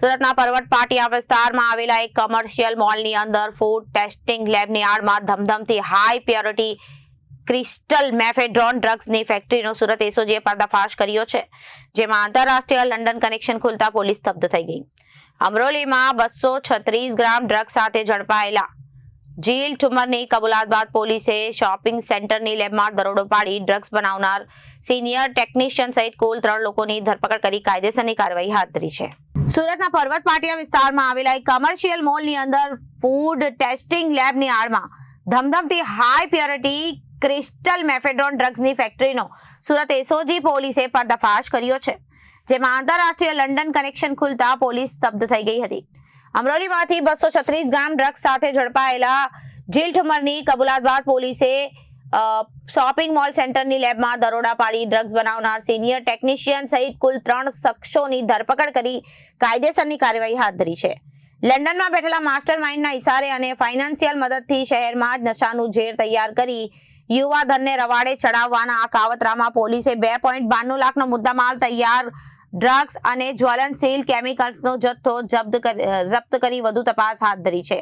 સુરતના પરવટ પાટિયા વિસ્તારમાં આવેલા એક કમર્શિયલ મોલની અંદર ફૂડ ટેસ્ટિંગ લેબની આડમાં ધમધમતી હાઈ પ્યોરિટી ક્રિસ્ટલ મેફેડ્રોન ડ્રગ્સની ફેક્ટરીનો સુરત એસઓજીએ પર્દાફાશ કર્યો છે, જેમાં આંતરરાષ્ટ્રીય લંડન કનેક્શન ખુલતા પોલીસ સ્તબ્ધ થઈ ગઈ. અમરોલીમાં બસો છત્રીસ ગ્રામ ડ્રગ્સ સાથે ઝડપાયેલા જીલ ઠુમરની કબૂલાત બાદ પોલીસે શોપિંગ સેન્ટરની લેબમાં દરોડો પાડી ડ્રગ્સ બનાવનાર સિનિયર ટેકનિશિયન સહિત કુલ ત્રણ લોકોની ધરપકડ કરી કાયદેસરની કાર્યવાહી હાથ ધરી છે. સુરતના પર્વત પાટિયા વિસ્તારમાં આવેલા એક કમર્શિયલ મોલની અંદર ફૂડ ટેસ્ટિંગ લેબની આડમાં ધમધમતી હાઈ પ્યોરિટી ક્રિસ્ટલ મેફેડ્રોન ડ્રગ્સની ફેક્ટરીનો સુરત એસઓજી પોલીસે પર્દાફાશ કર્યો છે, જેમાં આંતરરાષ્ટ્રીય લંડન કનેક્શન ખુલતા પોલીસ સ્તબ્ધ થઈ ગઈ હતી. અમરોલીમાંથી બસો છત્રીસ ગ્રામ ડ્રગ્સ સાથે ઝડપાયેલા જીલ ઠુમરની કબૂલાત બાદ પોલીસે શોપિંગ મોલ સેન્ટરની લેબમાં દરોડા પાડી ડ્રગ્સ બનાવનાર સિનિયર ટેકનિશિયન સહિત કુલ ત્રણ શખ્સોની ધરપકડ કરી કાયદેસરની કાર્યવાહી હાથ ધરી છે. લંડનમાં બેઠેલા માસ્ટર માઇન્ડના ઇશારે અને ફાઇનાન્શિયલ મદદથી શહેરમાં જ નશાનું ઝેર તૈયાર કરી યુવા ધનને રવાડે ચડાવવાના આ કાવતરામાં પોલીસે બે પોઈન્ટ બાણું લાખનો મુદ્દામાલ તૈયાર ડ્રગ્સ અને જ્વલનશીલ કેમિકલ્સનો જથ્થો જપ્ત કરી વધુ તપાસ હાથ ધરી છે.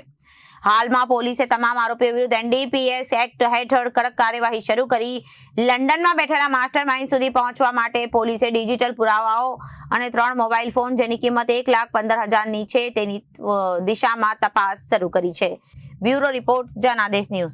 હાલમાં પોલીસે તમામ આરોપીઓ વિરુદ્ધ એનડીપીએસ એક્ટ હેઠળ કડક કાર્યવાહી શરૂ કરી લંડનમાં બેઠેલા માસ્ટર માઇન્ડ સુધી પહોંચવા માટે પોલીસે ડિજિટલ પુરાવાઓ અને ત્રણ મોબાઈલ ફોન જેની કિંમત એક લાખ પંદર હજારની છે, તેની દિશામાં તપાસ શરૂ કરી છે. Bureau report Janadesh news.